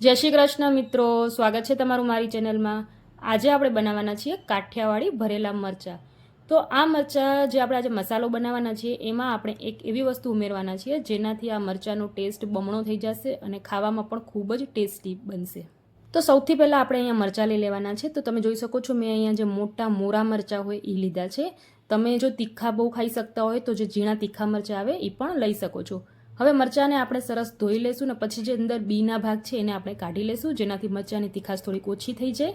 જય શ્રી કૃષ્ણ મિત્રો, સ્વાગત છે તમારું મારી ચેનલમાં. આજે આપણે બનાવવાના છીએ કાઠિયાવાડી ભરેલા મરચાં. તો આ મરચાં જે આપણે આજે મસાલો બનાવવાના છીએ, એમાં આપણે એક એવી વસ્તુ ઉમેરવાના છીએ, જેનાથી આ મરચાંનો ટેસ્ટ બમણો થઈ જશે અને ખાવામાં પણ ખૂબ જ ટેસ્ટી બનશે. તો સૌથી પહેલાં આપણે અહીંયા મરચાં લઈ લેવાના છે. તો તમે જોઈ શકો છો, મેં અહીંયા જે મોટા મોરા મરચાં હોય એ લીધા છે. તમે જો તીખા બહુ ખાઈ શકતા હોય, તો જે ઝીણા તીખા મરચાં આવે એ પણ લઈ શકો છો. હવે મરચાંને આપણે સરસ ધોઈ લેશું ને પછી જે અંદર બીના ભાગ છે એને આપણે કાઢી લેશું, જેનાથી મરચાંની તીખાશ થોડીક ઓછી થઈ જાય.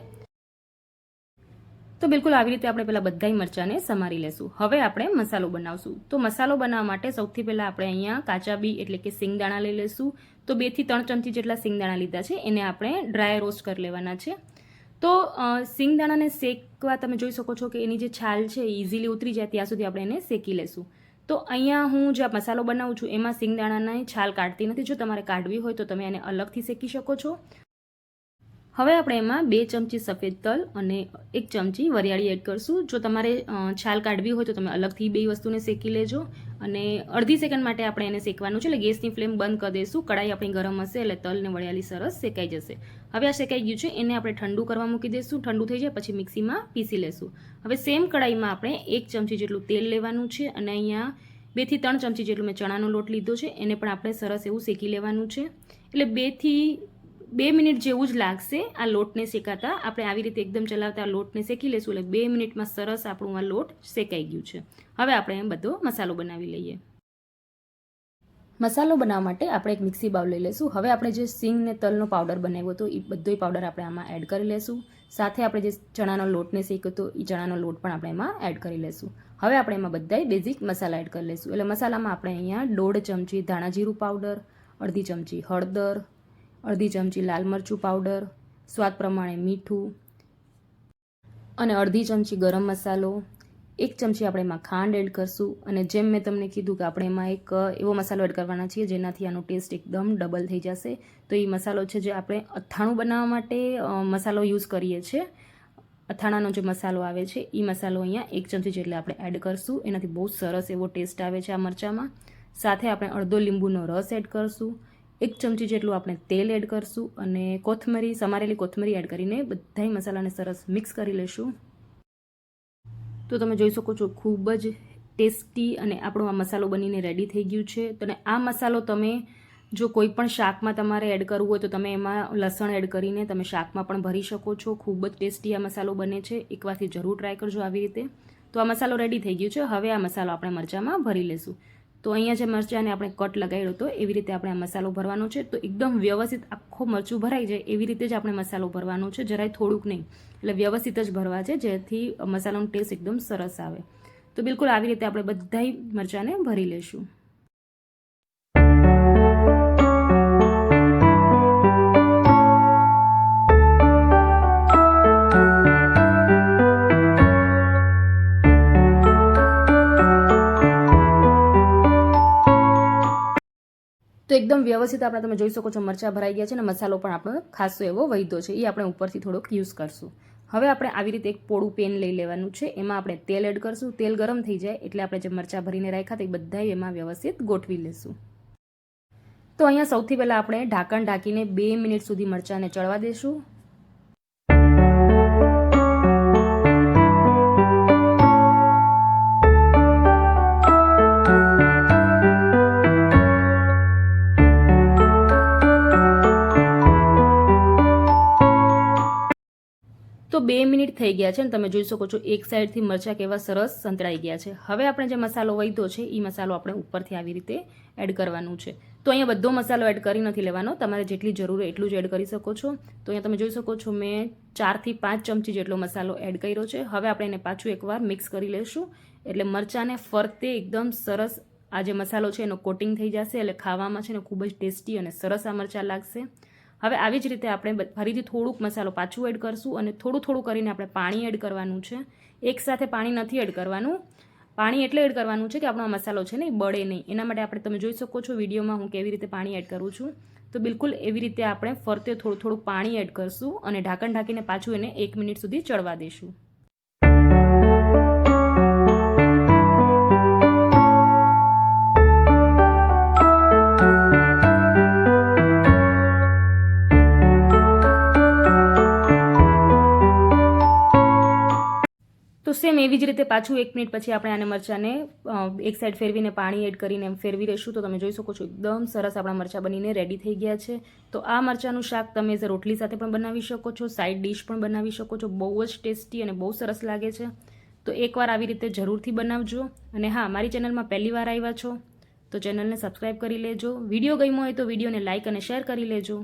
તો બિલકુલ આવી રીતે આપણે પહેલાં બધાય મરચાંને સમારી લેશું. હવે આપણે મસાલો બનાવશું. તો મસાલો બનાવવા માટે સૌથી પહેલાં આપણે અહીંયા કાચા બી એટલે કે સિંગદાણા લઈ લેશું. તો બેથી ત્રણ ચમચી જેટલા સિંગદાણા લીધા છે, એને આપણે ડ્રાય રોસ્ટ કરી લેવાના છે. તો સિંગદાણાને શેકવા તમે જોઈ શકો છો કે એની જે છાલ છે ઇઝીલી ઉતરી જાય, ત્યાં સુધી આપણે એને શેકી લેશું. તો અહીંયા હું જે મસાલો બનાવું છું, એમાં સિંગદાણાની છાલ કાઢતી નથી. જો તમારે કાઢવી હોય તો તમે એને અલગથી શેકી શકો છો. હવે આપણે એમાં બે ચમચી સફેદ તલ અને એક ચમચી વરિયાળી એડ કરશું. જો તમારે છાલ કાઢવી હોય તો તમે અલગથી બે વસ્તુને શેકી લેજો. અને અડધી સેકન્ડ માટે આપણે એને શેકવાનું છે. એટલે ગેસની ફ્લેમ બંધ કરી દઈશું. કડાઈ આપણી ગરમ હશે એટલે તલને ને સરસ શેકાઈ જશે. હવે આ શેકાઈ ગયું છે. એને આપણે ઠંડુ કરવા મૂકી દઈશું. ઠંડુ થઈ જાય પછી મિક્સીમાં પીસી લેશું. હવે સેમ કડાઈમાં આપણે એક ચમચી જેટલું તેલ લેવાનું છે અને અહીંયા બેથી ત્રણ ચમચી જેટલું મેં ચણાનો લોટ લીધો છે. એને પણ આપણે સરસ એવું શેકી લેવાનું છે. એટલે બેથી બે મિનિટ જેવું જ લાગશે આ લોટને શેકાતા. આપણે આવી રીતે એકદમ ચલાવતા લોટને શેકી લેશું એટલે બે મિનિટમાં સરસ આપણું આ લોટ શેકાઈ ગયું છે. હવે આપણે બધો મસાલો બનાવી લઈએ. મસાલો બનાવવા માટે આપણે એક મિક્સી બાઉલ લઈ લઈશું હવે આપણે જે સિંગ ને તલનો પાવડર બનાવ્યો હતો એ બધોય પાવડર આપણે આમાં એડ કરી લેશું. સાથે આપણે જે ચણાનો લોટને શેક્યો હતો એ ચણાનો લોટ પણ આપણે એમાં એડ કરી લેશું. હવે આપણે એમાં બધાય બેઝિક મસાલા એડ કરી લેશું. એટલે મસાલામાં આપણે અહીંયા દોઢ ચમચી ધાણા જીરું પાવડર, અડધી ચમચી હળદર અડધી ચમચી લાલ મરચું પાવડર સ્વાદ પ્રમાણે મીઠું અને અડધી ચમચી ગરમ મસાલો. એક ચમચી આપણે એમાં ખાંડ એડ કરશું અને જેમ મેં તમને કીધું કે આપણે એમાં એક એવો મસાલો એડ કરવાના છીએ જેનાથી આનો ટેસ્ટ એકદમ ડબલ થઈ જશે. તો એ મસાલો છે જે આપણે અથાણું બનાવવા માટે મસાલો યુઝ કરીએ છીએ. અથાણાનો જે મસાલો આવે છે એ મસાલો અહીંયા એક ચમચી જેટલે આપણે એડ કરશું. એનાથી બહુ સરસ એવો ટેસ્ટ આવે છે આ મરચાંમાં. સાથે આપણે અડધો લીંબુનો રસ એડ કરશું. એક ચમચી જેટલું આપણે તેલ એડ કરશું અને કોથમરી, સમારેલી કોથમરી એડ કરીને બધાય મસાલાને સરસ મિક્સ કરી લેશું. તો તમે જોઈ શકો છો, ખૂબ જ ટેસ્ટી અને આપણો આ મસાલો બનીને રેડી થઈ ગયું છે. અને આ મસાલો તમે જો કોઈ પણ શાકમાં તમારે એડ કરવું હોય તો તમે એમાં લસણ એડ કરીને તમે શાકમાં પણ ભરી શકો છો. ખૂબ જ ટેસ્ટી આ મસાલો બને છે. એકવારથી જરૂર ટ્રાય કરજો આવી રીતે. તો આ મસાલો રેડી થઈ ગયો છે. હવે આ મસાલો આપણે મરચાંમાં ભરી લેશું. તો અહીંયા જે મરચાંને આપણે કટ લગાવ્યો હતો, એવી રીતે આપણે આ મસાલો ભરવાનો છે. તો એકદમ વ્યવસ્થિત આખો મરચું ભરાઈ જાય એવી રીતે જ આપણે મસાલો ભરવાનો છે. જરાય થોડુંક નહીં. એટલે વ્યવસ્થિત જ ભરવા છે, જેથી મસાલાનો ટેસ્ટ એકદમ સરસ આવે. તો બિલકુલ આવી રીતે આપણે બધાય મરચાંને ભરી લેશું. તો એકદમ વ્યવસ્થિત આપણે તમે જોઈ શકો છો મરચાં ભરાઈ ગયા છે અને મસાલો પણ આપણો ખાસો એવો વૈધો છે. એ આપણે ઉપરથી થોડોક યુઝ કરશું. હવે આપણે આવી રીતે એક પોળું પેન લઈ લેવાનું છે. એમાં આપણે તેલ એડ કરશું. તેલ ગરમ થઈ જાય એટલે આપણે જે મરચાં ભરીને રાખ્યા એ બધા એમાં વ્યવસ્થિત ગોઠવી લેશું. તો અહીંયા સૌથી પહેલાં આપણે ઢાંકણ ઢાંકીને બે મિનિટ સુધી મરચાંને ચડવા દેશું. તો બે મિનિટ થઈ ગયા છે અને તમે જોઈ શકો છો એક સાઈડથી મરચાં કેવા સરસ સંતળાઈ ગયા છે. હવે આપણે જે મસાલો વૈધો છે એ મસાલો આપણે ઉપરથી આવી રીતે એડ કરવાનું છે. તો અહીંયા બધો મસાલો એડ કરી નથી લેવાનો. તમારે જેટલી જરૂર હોય એટલું જ એડ કરી શકો છો. તો અહીંયા તમે જોઈ શકો છો મેં ચારથી પાંચ ચમચી જેટલો મસાલો એડ કર્યો છે. હવે આપણે એને પાછું એકવાર મિક્સ કરી લઈશું એટલે મરચાંને ફરતે એકદમ સરસ આ જે મસાલો છે, એનો કોટિંગ થઈ જશે એટલે ખાવામાં છે ને ખૂબ જ ટેસ્ટી અને સરસ આ મરચાં લાગશે. હવે આવી જ રીતે આપણે ફરીથી થોડુંક મસાલો પાછું એડ કરશું અને થોડું થોડું કરીને આપણે પાણી એડ કરવાનું છે. એકસાથે પાણી નથી એડ કરવાનું. પાણી એટલે એડ કરવાનું છે કે આપણો મસાલો છે ને બળે નહીં. એના માટે આપણે તમે જોઈ શકો છો વિડીયોમાં હું કેવી રીતે પાણી એડ કરું છું. તો બિલકુલ એવી રીતે આપણે ફરતે થોડું થોડું પાણી એડ કરશું અને ઢાંકણ ઢાંકીને પાછું એને એક મિનિટ સુધી ચડવા દઈશું. સેમ એવી જ રીતે પાછું એક મિનિટ પછી આપણે આને મરચાંને એક સાઈડ ફેરવીને પાણી એડ કરીને ફેરવી રહીશું તો તમે જોઈ શકો છો, એકદમ સરસ આપણા મરચાં બનીને રેડી થઈ ગયા છે. તો આ મરચાંનું શાક તમે એઝ રોટલી સાથે પણ બનાવી શકો છો સાઈડ ડિશ પણ બનાવી શકો છો. બહુ જ ટેસ્ટી અને બહુ સરસ લાગે છે. તો એકવાર આવી રીતે જરૂરથી બનાવજો. અને હા, મારી ચેનલમાં પહેલી વાર આવ્યા છો, તો ચેનલને સબસ્ક્રાઈબ કરી લેજો. વીડિયો ગમ્યો હોય તો વિડીયોને લાઇક અને શેર કરી લેજો.